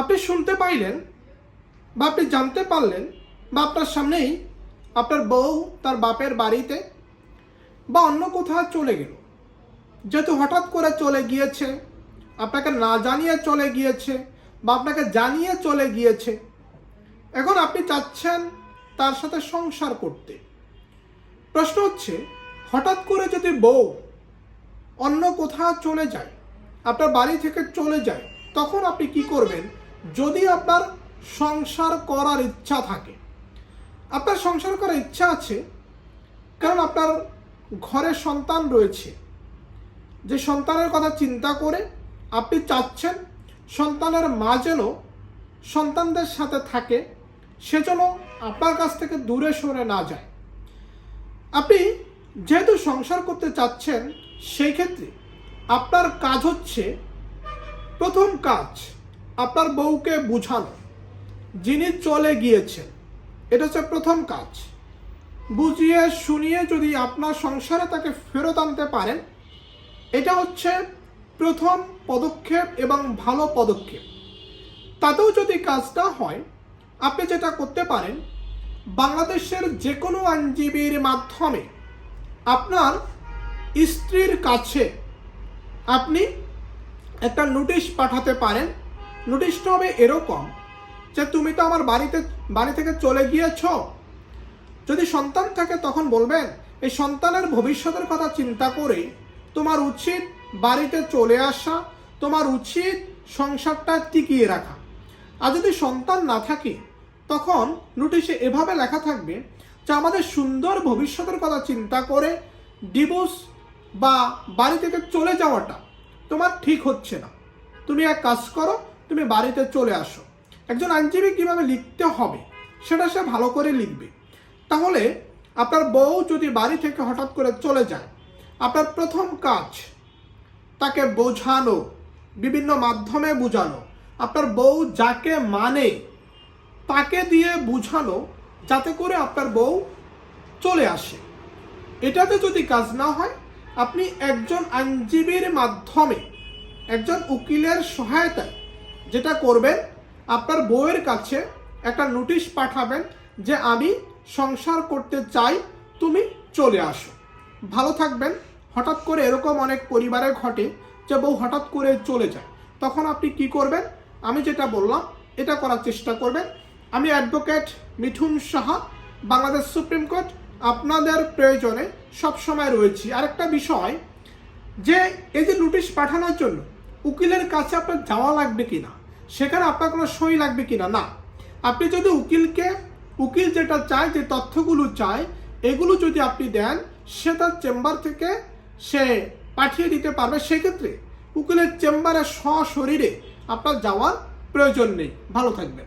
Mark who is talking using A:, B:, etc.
A: আপনি শুনতে পাইলেন বা আপনি জানতে পারলেন বা আপনার সামনেই আপনার বউ তার বাপের বাড়িতে বা অন্য কোথাও চলে গেল। যেহেতু হঠাৎ করে চলে গিয়েছে, আপনাকে না জানিয়ে চলে গিয়েছে বা আপনাকে জানিয়ে চলে গিয়েছে, এখন আপনি চাচ্ছেন তার সাথে সংসার করতে। প্রশ্ন হচ্ছে, হঠাৎ করে যদি বউ অন্য কোথাও চলে যায়, আপনার বাড়ি থেকে চলে যায়, তখন আপনি কি করবেন? যদি আপনার সংসার করার ইচ্ছা থাকে। আপনার সংসার করার ইচ্ছা আছে, কারণ আপনার ঘরে সন্তান রয়েছে। যে সন্তানের কথা চিন্তা করে আপনি চাচ্ছেন সন্তানের মা যেন সন্তানদের সাথে থাকে, সে যেন আপনার কাছ থেকে দূরে সরে না যায়। আপনি যেহেতু সংসার করতে চাচ্ছেন, সেই ক্ষেত্রে আপনার কাজ হচ্ছে প্রথম কাজ। আপনার বউকে বুঝানো, যিনি চলে গিয়েছেন, এটা হচ্ছে প্রথম কাজ। বুঝিয়ে শুনিয়ে যদি আপনার সংসারে তাকে ফেরত আনতে পারেন, এটা হচ্ছে প্রথম পদক্ষেপ এবং ভালো পদক্ষেপ। তাতেও যদি কাজটা হয়, আপনি যেটা করতে পারেন, বাংলাদেশের যে কোনো আইনজীবীর মাধ্যমে আপনার স্ত্রীর কাছে আপনি একটা নোটিশ পাঠাতে পারেন নোটিশটা হবে এরকম যে তুমি তো আমার বাড়িতে, বাড়ি থেকে চলে গিয়েছ। যদি সন্তান থাকে তখন বলবেন, এই সন্তানের ভবিষ্যতের কথা চিন্তা করে তোমার উচিত বাড়িতে চলে আসা, তোমার উচিত সংসারটা টিকিয়ে রাখা। আর যদি সন্তান না থাকে, তখন নোটিশে এভাবে লেখা থাকবে যে আমাদের সুন্দর ভবিষ্যতের কথা চিন্তা করে ডিভোর্স বা বাড়ি থেকে চলে যাওয়াটা তোমার ঠিক হচ্ছে না। তুমি এক কাজ করো তুমি বাড়িতে চলে আসো। একজন আইনজীবী কীভাবে লিখতে হবে, সেটা সে ভালো করে লিখবে। তাহলে আপনার বউ যদি বাড়ি থেকে হঠাৎ করে চলে যায়, আপনার প্রথম কাজ তাকে বোঝানো, বিভিন্ন মাধ্যমে বোঝানো, আপনার বউ যাকে মানে তাকে দিয়ে বুঝানো, যাতে করে আপনার বউ চলে আসে। এটাতে যদি কাজ না হয়, আপনি একজন আইনজীবীর মাধ্যমে, একজন উকিলের সহায়তায় যেটা করবেন, আপনার বউয়ের কাছে একটা নোটিশ পাঠাবেন যে আমি সংসার করতে চাই, তুমি চলে আসো। ভালো থাকবেন। হঠাৎ করে এরকম অনেক পরিবারে ঘটে যে বউ হঠাৎ করে চলে যায়। তখন আপনি কি করবেন? আমি যেটা বললাম, এটা করার চেষ্টা করবেন। আমি advocate Mithun Saha, Bangladesh Supreme Court, আপনাদের প্রয়োজনে সবসময় রয়েছি। আরেকটা বিষয়, যে এই যে নোটিশ পাঠানোর জন্য উকিলের কাছে আপনার যাওয়া লাগবে কিনা? সেখানে আপনার কোনো সই লাগবে কিনা? না। আপনি যদি উকিলকে, উকিল যেটা চায়, যে তথ্যগুলো চায়, এগুলো যদি আপনি দেন, সে তার চেম্বার থেকে সে পাঠিয়ে দিতে পারবে। সেক্ষেত্রে উকিলের চেম্বারে সশরীরে আপনার যাওয়ার প্রয়োজন নেই। ভালো থাকবেন।